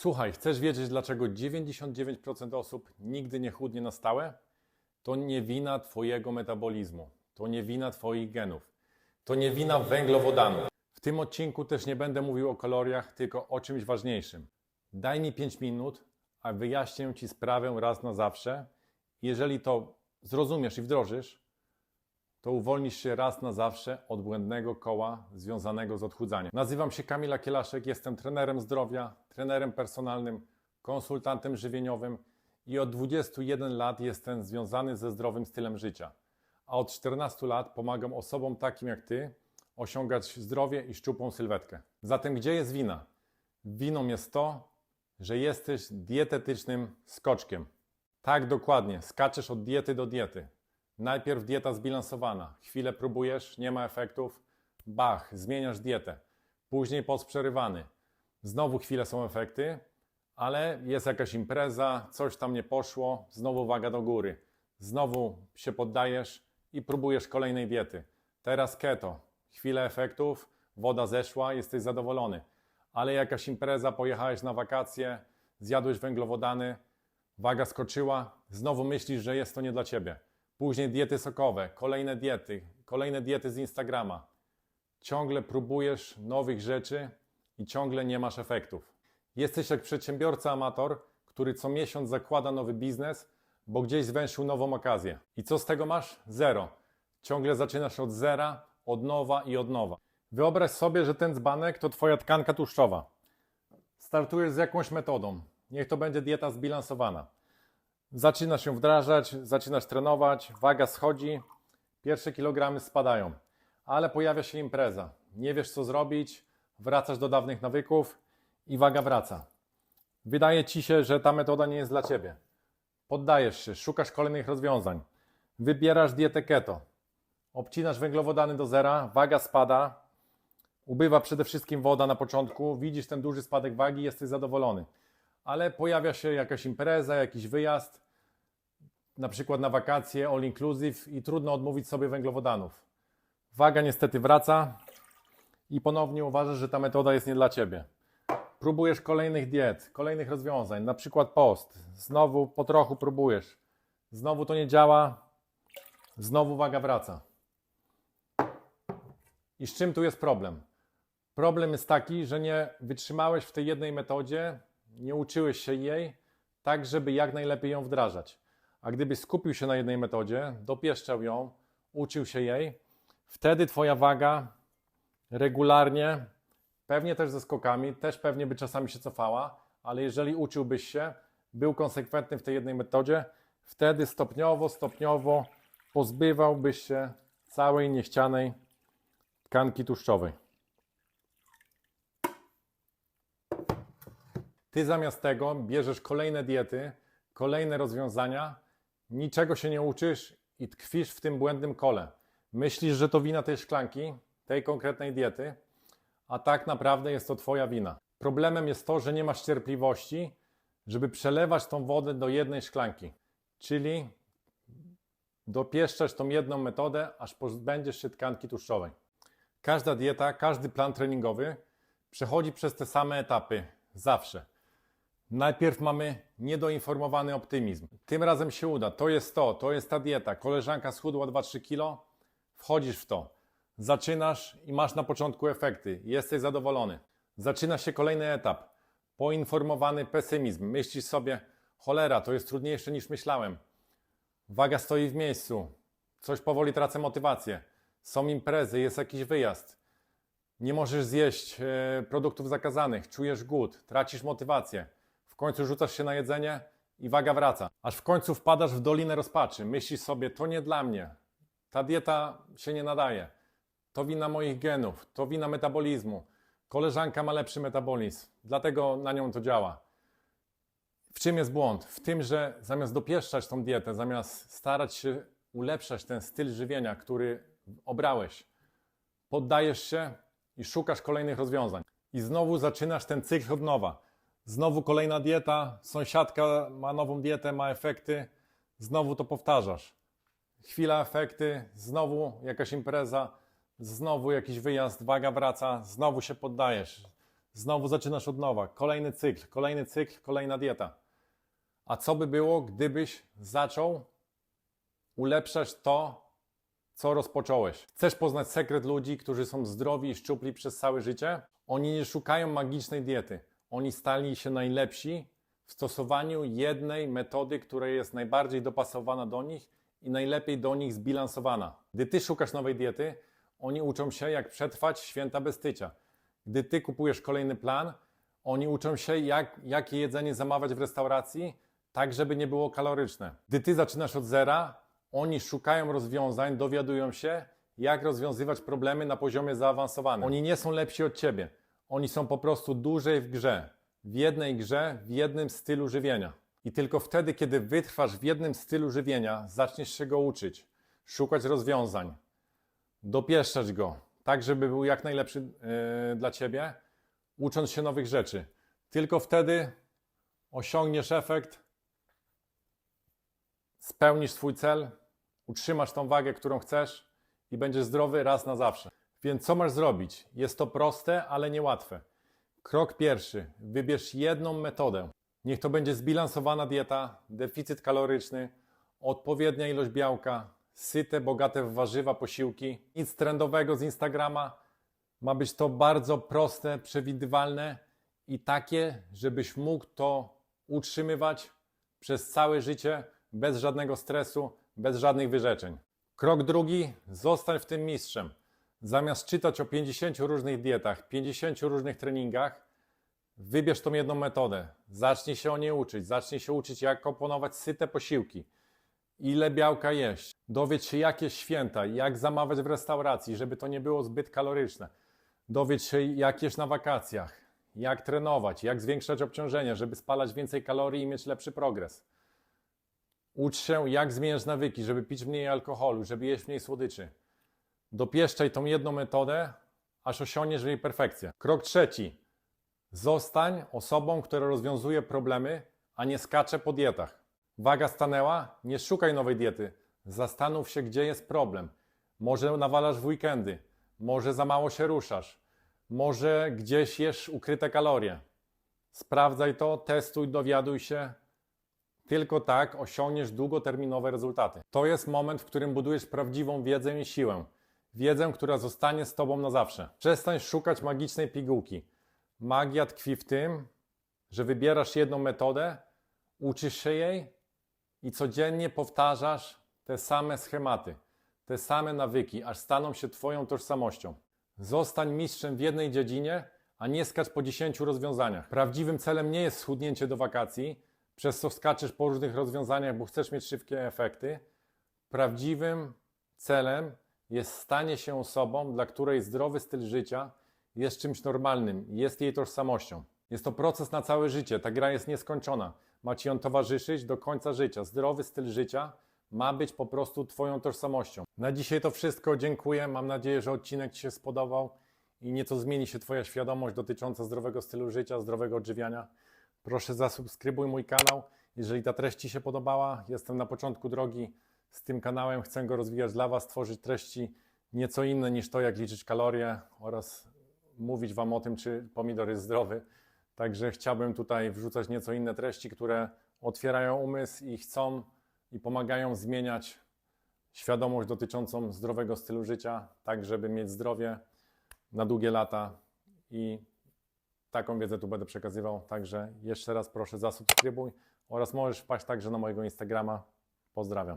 Słuchaj, chcesz wiedzieć, dlaczego 99% osób nigdy nie chudnie na stałe? To nie wina Twojego metabolizmu, to nie wina Twoich genów, to nie wina węglowodanów. W tym odcinku też nie będę mówił o kaloriach, tylko o czymś ważniejszym. Daj mi 5 minut, a wyjaśnię Ci sprawę raz na zawsze. Jeżeli to zrozumiesz i wdrożysz, to uwolnisz się raz na zawsze od błędnego koła związanego z odchudzaniem. Nazywam się Kamila Kielaszek, jestem trenerem zdrowia, trenerem personalnym, konsultantem żywieniowym i od 21 lat jestem związany ze zdrowym stylem życia. A od 14 lat pomagam osobom takim jak Ty osiągać zdrowie i szczupłą sylwetkę. Zatem gdzie jest wina? Winą jest to, że jesteś dietetycznym skoczkiem. Tak, dokładnie. Skaczesz od diety do diety. Najpierw dieta zbilansowana. Chwilę próbujesz, nie ma efektów. Bach, zmieniasz dietę. Później post przerywany. Znowu chwilę są efekty, ale jest jakaś impreza, coś tam nie poszło, znowu waga do góry. Znowu się poddajesz i próbujesz kolejnej diety. Teraz keto. Chwilę efektów, woda zeszła, jesteś zadowolony. Ale jakaś impreza, pojechałeś na wakacje, zjadłeś węglowodany, waga skoczyła, znowu myślisz, że jest to nie dla ciebie. Później diety sokowe, kolejne diety, kolejne diety z Instagrama. Ciągle próbujesz nowych rzeczy i ciągle nie masz efektów. Jesteś jak przedsiębiorca amator, który co miesiąc zakłada nowy biznes, bo gdzieś zwęszył nową okazję. I co z tego masz? Zero. Ciągle zaczynasz od zera, od nowa i od nowa. Wyobraź sobie, że ten dzbanek to twoja tkanka tłuszczowa. Startujesz z jakąś metodą. Niech to będzie dieta zbilansowana. Zaczynasz ją wdrażać, zaczynasz trenować, waga schodzi, pierwsze kilogramy spadają, ale pojawia się impreza. Nie wiesz co zrobić, wracasz do dawnych nawyków i waga wraca. Wydaje ci się, że ta metoda nie jest dla ciebie. Poddajesz się, szukasz kolejnych rozwiązań. Wybierasz dietę keto. Obcinasz węglowodany do zera, waga spada, ubywa przede wszystkim woda na początku, widzisz ten duży spadek wagi, jesteś zadowolony. Ale pojawia się jakaś impreza, jakiś wyjazd, na przykład na wakacje, all inclusive i trudno odmówić sobie węglowodanów. Waga niestety wraca i ponownie uważasz, że ta metoda jest nie dla ciebie. Próbujesz kolejnych diet, kolejnych rozwiązań, na przykład post. Znowu po trochu próbujesz. Znowu to nie działa, znowu waga wraca. I z czym tu jest problem? Problem jest taki, że nie wytrzymałeś w tej jednej metodzie, nie uczyłeś się jej, tak żeby jak najlepiej ją wdrażać. A gdybyś skupił się na jednej metodzie, dopieszczał ją, uczył się jej, wtedy Twoja waga regularnie, pewnie też ze skokami, też pewnie by czasami się cofała, ale jeżeli uczyłbyś się, był konsekwentny w tej jednej metodzie, wtedy stopniowo, stopniowo pozbywałbyś się całej niechcianej tkanki tłuszczowej. Ty zamiast tego bierzesz kolejne diety, kolejne rozwiązania, niczego się nie uczysz i tkwisz w tym błędnym kole. Myślisz, że to wina tej szklanki, tej konkretnej diety, a tak naprawdę jest to Twoja wina. Problemem jest to, że nie masz cierpliwości, żeby przelewać tą wodę do jednej szklanki, czyli dopieszczać tą jedną metodę, aż pozbędziesz się tkanki tłuszczowej. Każda dieta, każdy plan treningowy przechodzi przez te same etapy, zawsze. Najpierw mamy niedoinformowany optymizm. Tym razem się uda. To jest to, to jest ta dieta. Koleżanka schudła 2-3 kilo, wchodzisz w to. Zaczynasz i masz na początku efekty. Jesteś zadowolony. Zaczyna się kolejny etap. Poinformowany pesymizm. Myślisz sobie, cholera, to jest trudniejsze niż myślałem. Waga stoi w miejscu. Coś powoli tracę motywację. Są imprezy, jest jakiś wyjazd. Nie możesz zjeść e, produktów zakazanych, czujesz głód, tracisz motywację. Końcu rzucasz się na jedzenie i waga wraca. Aż w końcu wpadasz w dolinę rozpaczy. Myślisz sobie, to nie dla mnie. Ta dieta się nie nadaje. To wina moich genów, to wina metabolizmu. Koleżanka ma lepszy metabolizm, dlatego na nią to działa. W czym jest błąd? W tym, że zamiast dopieszczać tą dietę, zamiast starać się ulepszać ten styl żywienia, który obrałeś, poddajesz się i szukasz kolejnych rozwiązań. I znowu zaczynasz ten cykl od nowa. Znowu kolejna dieta, sąsiadka ma nową dietę, ma efekty, znowu to powtarzasz. Chwila efekty, znowu jakaś impreza, znowu jakiś wyjazd, waga wraca, znowu się poddajesz. Znowu zaczynasz od nowa. Kolejny cykl, kolejny cykl, kolejna dieta. A co by było, gdybyś zaczął ulepszać to, co rozpocząłeś? Chcesz poznać sekret ludzi, którzy są zdrowi i szczupli przez całe życie? Oni nie szukają magicznej diety. Oni stali się najlepsi w stosowaniu jednej metody, która jest najbardziej dopasowana do nich i najlepiej do nich zbilansowana. Gdy ty szukasz nowej diety, oni uczą się, jak przetrwać święta bez tycia. Gdy ty kupujesz kolejny plan, oni uczą się, jak, jakie jedzenie zamawiać w restauracji, tak żeby nie było kaloryczne. Gdy ty zaczynasz od zera, oni szukają rozwiązań, dowiadują się, jak rozwiązywać problemy na poziomie zaawansowanym. Oni nie są lepsi od ciebie. Oni są po prostu dłużej w grze. W jednej grze, w jednym stylu żywienia. I tylko wtedy, kiedy wytrwasz w jednym stylu żywienia, zaczniesz się go uczyć, szukać rozwiązań, dopieszczać go, tak żeby był jak najlepszy yy, dla ciebie, ucząc się nowych rzeczy. Tylko wtedy osiągniesz efekt, spełnisz swój cel, utrzymasz tą wagę, którą chcesz i będziesz zdrowy raz na zawsze. Więc co masz zrobić? Jest to proste, ale niełatwe. Krok pierwszy: wybierz jedną metodę. Niech to będzie zbilansowana dieta, deficyt kaloryczny, odpowiednia ilość białka, syte, bogate w warzywa posiłki. Nic trendowego z Instagrama. Ma być to bardzo proste, przewidywalne i takie, żebyś mógł to utrzymywać przez całe życie bez żadnego stresu, bez żadnych wyrzeczeń. Krok drugi: zostań w tym mistrzem. Zamiast czytać o 50 różnych dietach, 50 różnych treningach, wybierz tą jedną metodę. Zacznij się o niej uczyć. Zacznij się uczyć, jak komponować syte posiłki, ile białka jeść. Dowiedz się, jakie święta, jak zamawiać w restauracji, żeby to nie było zbyt kaloryczne. Dowiedz się, jak jeść na wakacjach, jak trenować, jak zwiększać obciążenie, żeby spalać więcej kalorii i mieć lepszy progres. Ucz się, jak zmieniać nawyki, żeby pić mniej alkoholu, żeby jeść mniej słodyczy. Dopieszczaj tą jedną metodę, aż osiągniesz niej perfekcję. Krok trzeci. Zostań osobą, która rozwiązuje problemy, a nie skacze po dietach. Waga stanęła? Nie szukaj nowej diety. Zastanów się, gdzie jest problem. Może nawalasz w weekendy, może za mało się ruszasz, może gdzieś jesz ukryte kalorie. Sprawdzaj to, testuj, dowiaduj się. Tylko tak osiągniesz długoterminowe rezultaty. To jest moment, w którym budujesz prawdziwą wiedzę i siłę. Wiedzę, która zostanie z Tobą na zawsze. Przestań szukać magicznej pigułki. Magia tkwi w tym, że wybierasz jedną metodę, uczysz się jej i codziennie powtarzasz te same schematy, te same nawyki, aż staną się Twoją tożsamością. Zostań mistrzem w jednej dziedzinie, a nie skacz po 10 rozwiązaniach. Prawdziwym celem nie jest schudnięcie do wakacji, przez co skaczesz po różnych rozwiązaniach, bo chcesz mieć szybkie efekty. Prawdziwym celem jest stanie się osobą, dla której zdrowy styl życia jest czymś normalnym, jest jej tożsamością. Jest to proces na całe życie, ta gra jest nieskończona. Ma ci on towarzyszyć do końca życia. Zdrowy styl życia ma być po prostu Twoją tożsamością. Na dzisiaj to wszystko. Dziękuję. Mam nadzieję, że odcinek Ci się spodobał i nieco zmieni się Twoja świadomość dotycząca zdrowego stylu życia, zdrowego odżywiania. Proszę zasubskrybuj mój kanał. Jeżeli ta treść Ci się podobała, jestem na początku drogi z tym kanałem. Chcę go rozwijać dla Was, tworzyć treści nieco inne niż to, jak liczyć kalorie oraz mówić Wam o tym, czy pomidor jest zdrowy. Także chciałbym tutaj wrzucać nieco inne treści, które otwierają umysł i chcą i pomagają zmieniać świadomość dotyczącą zdrowego stylu życia, tak żeby mieć zdrowie na długie lata i taką wiedzę tu będę przekazywał. Także jeszcze raz proszę zasubskrybuj oraz możesz wpaść także na mojego Instagrama. Pozdrawiam.